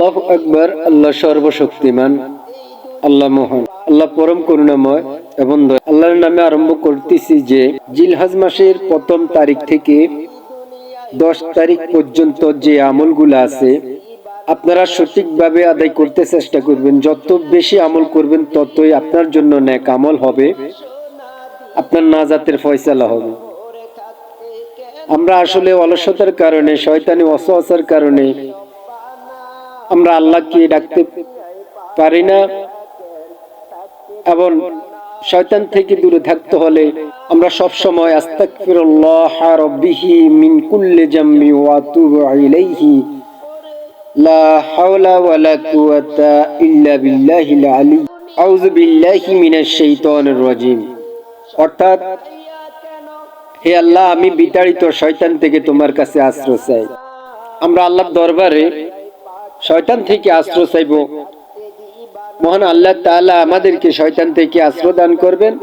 আল্লাহ আকবর, আল্লাহ সর্বশক্তিমান, আল্লাহ মহান, আল্লাহ পরম করুণাময় এবং আল্লাহর নামে আরম্ভ করতেছি যে, জিলহাজ মাসের প্রথম তারিখ থেকে দশ তারিখ পর্যন্ত যে আমলগুলো আছে, আপনারা সঠিকভাবে আদায় করতে চেষ্টা করবেন। যত বেশি আমল করবেন, ততই আপনার জন্য ন্যাক আমল হবে। আপনার নাজাতের ফয়সালা হবে। আমরা আসলে অলসতার কারণে, শয়তানি অসহসার কারণে আমরা আল্লাহকে ডাকতে পারি না এবং শয়তান থেকে দূরে থাকতে হলে আমরা সব সময় আস্তাগফিরুল্লাহ রাব্বিহি মিন কুল্লি জামমি ওয়া আতুবু ইলাইহি লা হাওলা কুওয়াতা ইল্লা বিল্লাহিল আউযু বিল্লাহি মিনাশ শাইতানির রাজিম। অর্থাৎ, হে আল্লাহ, আমি বিতাড়িত শয়তান থেকে তোমার কাছে আশ্রয় চাই। আমরা আল্লাহর দরবারে শয়তান থেকে আশ্রয় চাইব। মহান আল্লাহ তাআলা আমাদেরকে শয়তান থেকে আশ্রয় দান করবেন।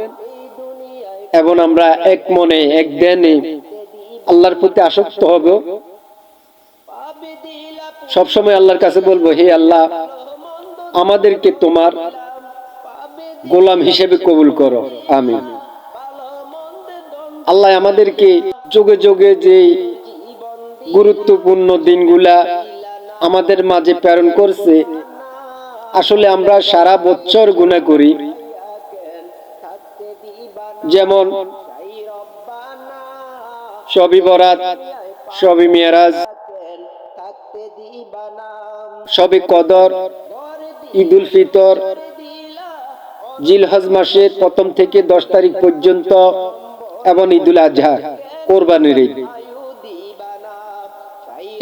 এবং আমরা এক মনে, এক ধ্যানে আল্লাহর প্রতি আসক্ত হব। সবসময় আল্লাহর কাছে বলব, হে আল্লাহ, আমাদেরকে তোমার গোলাম হিসেবে কবুল করো। আমি আল্লাহ আমাদেরকে যোগে যোগে যে গুরুত্বপূর্ণ দিনগুলা আমাদের মাঝে প্রেরণ করছে, আসলে আমরা সারা বছর গুণা করি। যেমন সবই বরাত, সবই মেয়ারাজ সবে কদর, ঈদুল ফিতর, জিলহজ মাসের প্রথম থেকে দশ তারিখ পর্যন্ত এবং ঈদুল আজহা, কোরবানির ঈদ।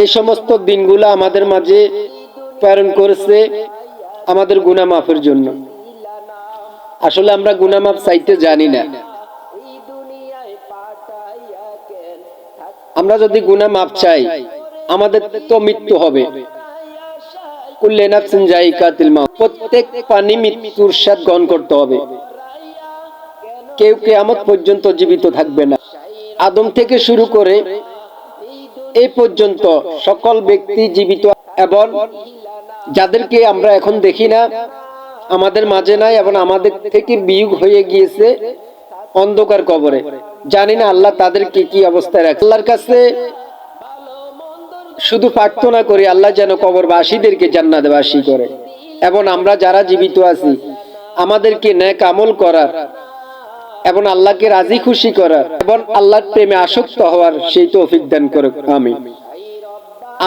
এই সমস্ত দিনগুলো আমাদের মাঝে প্রেরণ করেছে আমাদের গুনা মাফের জন্য। আসলে আমরা গুনা মাফ চাইতে জানি না। আমরা যদি গুনা মাফ চাই, আমাদের তো মৃত্যু হবে। প্রত্যেক মৃত্যুর স্বাদ গ্রহণ করতে হবে। কেউ পর্যন্ত জীবিত থাকবে না। আদম থেকে শুরু করে এই পর্যন্ত সকল ব্যক্তি জীবিত এবং যাদেরকে আমরা এখন দেখি না, আমাদের মাঝে নাই এবং আমাদের থেকে বিয়োগ হয়ে গিয়েছে অন্ধকার কবরে। জানি না আল্লাহ তাদেরকে কি অবস্থায় রাখে। আল্লাহর কাছে শুধু প্রার্থনা করি, আল্লাহ যেন কবরবাসীদেরকে জান্নাতবাসী করে। এবং আমরা যারা জীবিত আছি, আমাদেরকে ন্যাক আমল করার এবং আল্লাহকে রাজি খুশি করার এবং আল্লাহর প্রেমে আসক্ত হওয়ার সেই তৌফিক দান করে আমি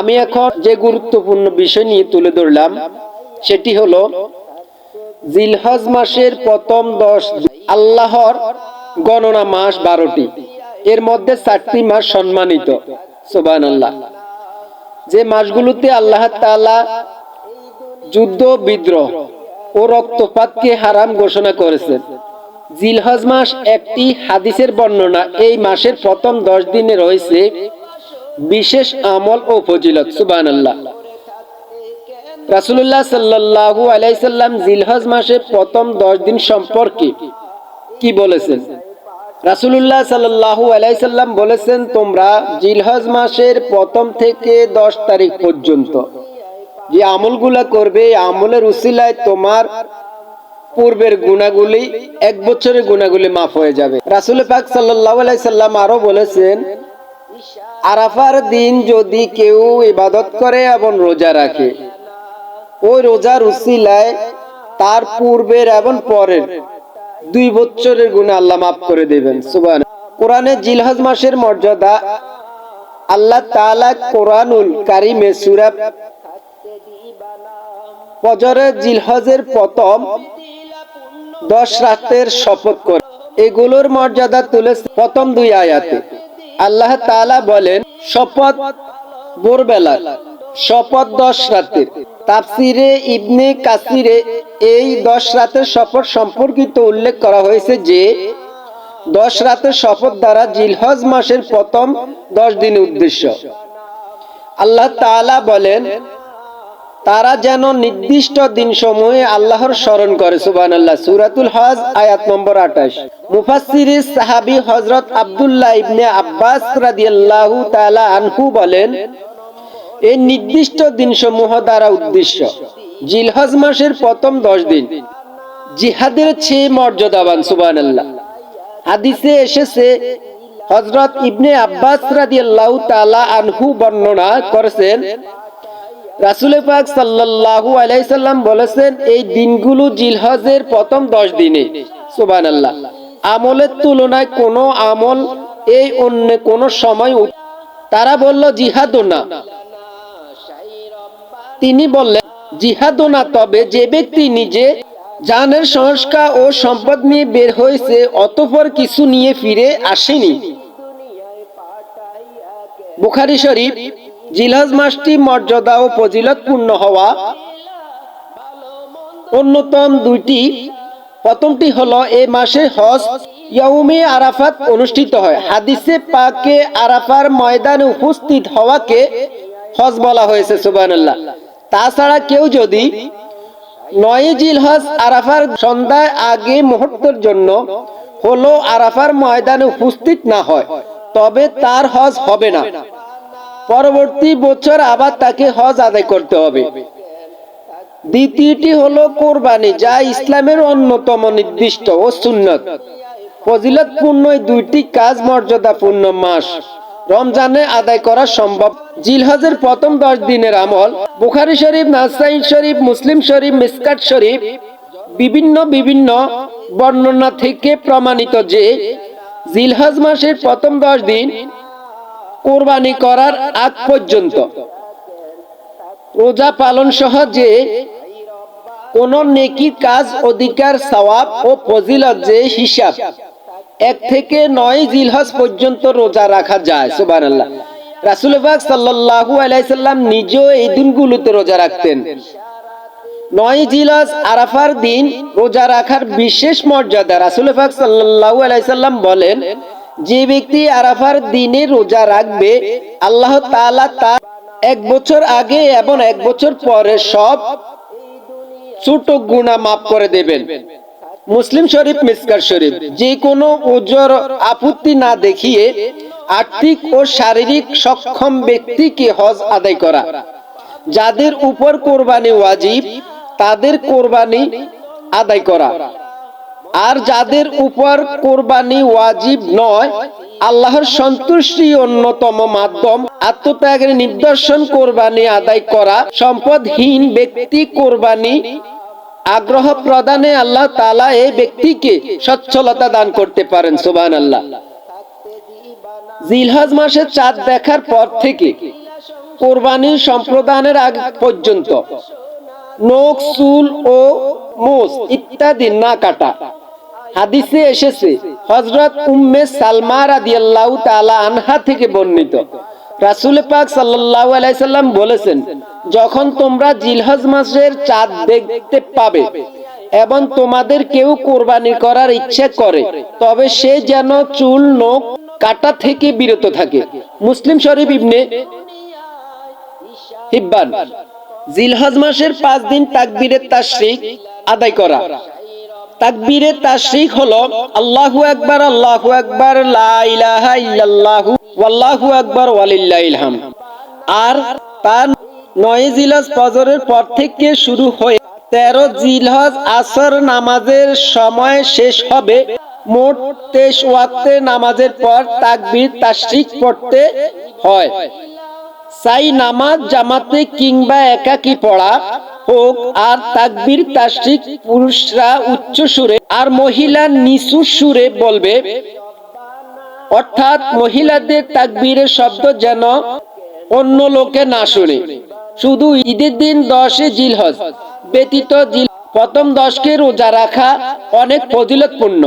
আমি এখন যে গুরুত্বপূর্ণ বিষয় নিয়ে তুলে ধরলাম, সেটি হলো জিলহজ মাসের প্রথম দশ আল্লাহর গণনা মাস বারোটি। এর মধ্যে চারটি মাস সম্মানিত। সোবান আল্লাহ যে মাসগুলোতে আল্লাহ তাআলা যুদ্ধ, বিদ্রোহ ও রক্তপাতকে হারাম ঘোষণা করেছেন। জিলহজ মাস একটি হাদিসের বর্ণনা। এই মাসের প্রথম দশ দিনে রয়েছে বিশেষ আমল ও ফজিলত সুবান রাসুল্লাহ সাল্লাহু আলাইসাল্লাম জিলহজ মাসের প্রথম দশ দিন সম্পর্কে কি বলেছেন? রাসুল্লাহ সাল্লাহু আলাইসাল্লাম বলেছেন, তোমরা জিলহজ মাসের প্রথম থেকে দশ তারিখ পর্যন্ত যে আমলগুলা করবে আমলের উসিলায় তোমার পূর্বের গুণাগুলি, এক বছরের গুণাগুলি মাফ হয়ে যাবে। রাসুল পাক সাল্লাহ আলাইসাল্লাম আরও বলেছেন, আরাফার দিন যদি কেউ ইবাদত করে এবং রোজা রাখে, ওই রোজার উসিলায় তার পূর্বের এবং পরের দুই বছরের গুণে আল্লাহ মাফ করে দেবেন। সুবান কোরআনে জিলহজ মাসের মর্যাদা আল্লাহ তালা কোরআনুল কারিমে সূরা ফজরে জিলহজের প্রথম দশ রাতের শপথ করে। এগুলোর মর্যাদা তুলে প্রথম দুই আয়াতে। আল্লাহ তাআলা বলেন, শপথ ভোরবেলা, শপথ দশ রাতের তাফসিরে ইবনে কাসিরে এই দশ রাতের শপথ সম্পর্কিত উল্লেখ করা হয়েছে যে, দশ রাতের শপথ দ্বারা জিলহজ মাসের প্রথম দশ দিন উদ্দেশ্য। আল্লাহ তাআলা বলেন তারা যেন নির্দিষ্ট দিন সমূহে আল্লাহর স্মরণ করে সুবান আল্লাহ সুরাতুল হজ, আয়াত নম্বর আঠাশ। মুফাসির সাহাবি হজরত আবদুল্লাহ ইবনে আব্বাস রাদিয়াল্লাহু তাআলা আনহু বলেন, এই নির্দিষ্ট দিনসমূহ দ্বারা উদ্দেশ্য, জিলহজ মাসের প্রথম দশ দিন। জিহাদের চেয়ে মর্যাদাবান সুবান আল্লাহ হাদিসে এসেছে হজরত ইবনে আব্বাস রাদিয়াল্লাহু তাআলা আনহু বর্ণনা করেছেন রাসুল পাক সাল্লাল্লাহু আলাইহি সাল্লাম বলেছেন, এই দিনগুলো জিলহজের প্রথম দশ দিনে। সুবহানাল্লাহ। আমলের তুলনায় কোনো আমল এই অন্য সময় তারা বলল না। তিনি বললেন না, তবে যে ব্যক্তি নিজে জানের সংস্কার ও সম্পদ নিয়ে বের হয়েছে, অতঃপর কিছু নিয়ে ফিরে আসেনি। বুখারি শরীফ জিলহজ মাসটি মর্যাদা ও ফজিলতপূর্ণ হওয়া অন্যতম দুইটি। প্রথমটি হলো এ মাসে হজ ইয়াউমে আরাফাত অনুষ্ঠিত হয়। হাদিসে পাকে আরাফার ময়দানে উপস্থিত হওয়াকে হজ বলা হয়েছে, সুবহানাল্লাহ। তাছাড়া কেউ যদি নয় জিল হজ আরাফার সন্ধ্যায় আগে মুহূর্তের জন্য হলো আরাফার ময়দানে উপস্থিত না হয়, তবে তার হজ হবে না। পরবর্তী বছর আবার তাকে হজ আদায় করতে হবে। দ্বিতীয়টি হলো কোরবানি, যা ইসলামের অন্যতম নির্দিষ্ট ও সুন্নত। ফজিলতপূর্ণ এই দুইটি কাজ মর্যাদাপূর্ণ মাস। রমজানে আদায় করা সম্ভব। জিলহজের প্রথম দশ দিনের আমল, বুখারি শরীফ নাসাই শরীফ, মুসলিম শরীফ মিসকাট শরীফ, বিভিন্ন বিভিন্ন বর্ণনা থেকে প্রমাণিত যে জিলহজ মাসের প্রথম দশ দিন কোরবানি করার আগ পর্যন্ত। রোজা পালন সহ যে কোন নেকি কাজ, অধিকার, সওয়াব ও ফজিলত যে হিসাব, এক থেকে নয় জিলহজ পর্যন্ত রোজা রাখা যায়, সুবহানাল্লাহ। রাসূল পাক সাল্লাল্লাহু আলাইহি নিজেও এই দিনগুলোতে রোজা রাখতেন। নয় জিলহজ আরাফার দিন রোজা রাখার বিশেষ মর্যাদা রাসূল পাক সাল্লাল্লাহু আলাইহি সাল্লাম বলেন যে ব্যক্তি আরাফার দিনে রোজা রাখবে, আল্লাহ তাআলা তার এক বছর আগে এবং এক বছর পরে সব ছোট গুণা মাফ করে দেবেন। মুসলিম শরীফ মিসকার শরীফ, যে কোনো ওজর আপত্তি না দেখিয়ে আর্থিক ও শারীরিক সক্ষম ব্যক্তিকে হজ আদায় করা। যাদের উপর কোরবানি ওয়াজিব, তাদের কোরবানি আদায় করা। আর যাদের উপর কোরবানি ওয়াজিব নয়, আল্লাহর সন্তুষ্টি অন্যতম মাধ্যম। আত্মত্যাগের নিদর্শন কোরবানি আদায় করা, সম্পদহীন ব্যক্তি কোরবানি আগ্রহ প্রদানে আল্লাহ তালা এই ব্যক্তিকে সচ্ছলতা দান করতে পারেন সুবান আল্লাহ জিলহজ মাসে চাঁদ দেখার পর থেকে কোরবানি সম্প্রদানের আগ পর্যন্ত, নখ, চুল ও মোষ ইত্যাদি না কাটা। হাদিসে এসেছে হজরত উম্মে সালমা রাদিয়াল্লাহু তাআলা আনহা থেকে বর্ণিত। রাসূল পাক সাল্লাল্লাহু আলাইহি সাল্লাম বলেছেন, যখন তোমরা জিলহজ মাসের চাঁদ দেখতে পাবে এবং তোমাদের কেউ কোরবানি করার ইচ্ছে করে, তবে সে যেন চুল, নখ, কাটা থেকে বিরত থাকে। মুসলিম শরীফ ইবনে হিব্বান, জিলহজ মাসের পাঁচ দিন তাকবীরের তাশরিক আদায় করা। তাকবীরের তাশরিক হলো, আল্লাহু আকবার আল্লাহু আকবার, লা ইলাহা ইল্লাল্লাহু, ওয়াল্লাহু আকবার, ওয়ালিল্লাহিল হামদ। আর তার নয় জিলহজ ফজরের পর থেকে শুরু হয়ে তেরো জিলহজ আসর নামাজের সময় শেষ হবে। মোট তেইশ ওয়াক্তে নামাজের পর তাকবীর তাশরিক পড়তে হয়। সাই নামাজ জামাতে কিংবা একাকি পড়া। হোক, আর তাকবীর, তাশরিক, পুরুষরা উচ্চ সুরে আর মহিলা নিচু সুরে বলবে। অর্থাৎ মহিলাদের তাকবীরের শব্দ যেন অন্য লোকে না শুনে। শুধু ঈদের দিন দশে জিলহজ ব্যতীত জিল প্রথম দশকে রোজা রাখা অনেক ফজিলতপূর্ণ।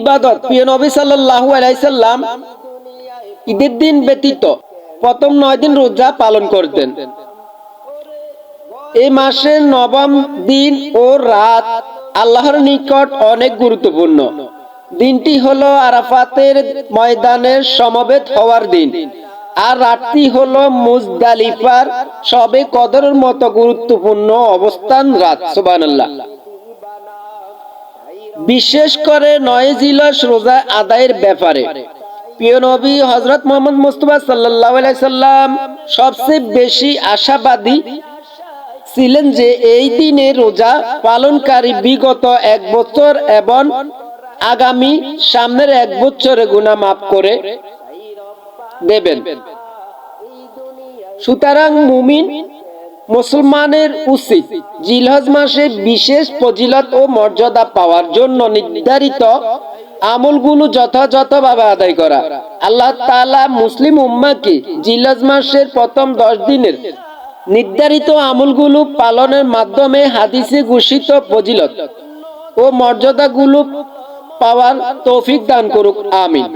ইবাদত, প্রিয় নবী সাল্লাল্লাহু আলাইহি সাল্লাম ঈদের দিন ব্যতীত প্রথম নয় দিন রোজা পালন করতেন। এই মাসের নবম দিন ও রাত আল্লাহর নিকট অনেক গুরুত্বপূর্ণ। দিনটি হলো আরাফাতের ময়দানের সমবেত হওয়ার দিন। আর রাতটি হলো মুজদালিফার সবে কদরের মতো গুরুত্বপূর্ণ অবস্থান রাত, সুবহানাল্লাহ। বিশেষ করে নয় জিলস রোজা আদায়ের ব্যাপারে। প্রিয় নবী হজরত মোহাম্মদ মুস্তফা সাল্লাহ সাল্লাম সবচেয়ে বেশি আশাবাদী ছিলেন যে এই দিনে রোজা পালনকারী বিগত এক বছর এবং আগামী সামনের এক বছরে গুনাহ মাফ করে দেবেন। সুতরাং মুমিন মুসলমানের উচিত জিলহজ মাসে বিশেষ ফজিলত ও মর্যাদা পাওয়ার জন্য নির্ধারিত আমলগুলো যথাযথভাবে আদায় করা। আল্লাহ তাআলা মুসলিম উম্মাকে জিলহজ মাসের প্রথম দশ দিনের নির্ধারিত আমলগুলো পালনের মাধ্যমে হাদিসে ঘোষিত ফজিলত ও মর্যাদাগুলো পাওয়ার তৌফিক দান করুক আমিন।